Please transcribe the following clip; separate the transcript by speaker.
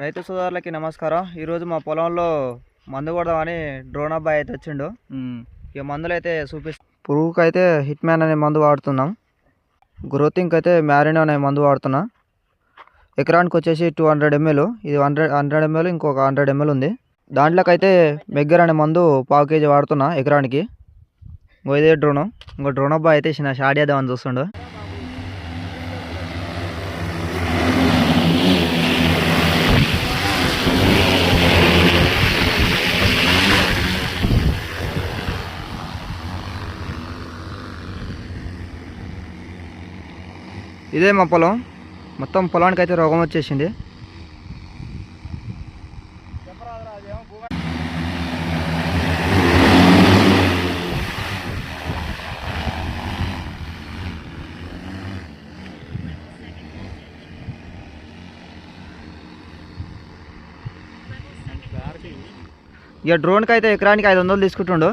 Speaker 1: రైతు సోదరులకి నమస్కారం. ఈరోజు మా పొలంలో మందు కొడదామని డ్రోన్ అబ్బాయి అయితే వచ్చిండు. ఇక మందులు అయితే చూపిస్తా పురుగుకి అయితే హిట్ మ్యాన్ అనే మందు వాడుతున్నాం. గ్రోతింగ్ అయితే మ్యారిన్ అనే మందు వాడుతున్నా. ఎకరానికి వచ్చేసి టూ హండ్రెడ్ ఎంఎల్. ఇది హండ్రెడ్ హండ్రెడ్ ఎంఎల్ ఇంకొక హండ్రెడ్ ఎంఎల్ ఉంది. దాంట్లోకైతే మెగ్గర్ అనే మందు పావు కేజీ వాడుతున్నా ఎకరానికి. ఇంకో ఇదే డ్రోను. ఇంకో డ్రోన్ అబ్బాయి అయితే షాట్ చేద్దామని చూస్తుండు. ఇదే మా పొలం. మొత్తం పొలానికి అయితే రోగం వచ్చేసింది. ఇక డ్రోన్కి అయితే ఎకరానికి ఐదు వందలు తీసుకుంటుండు.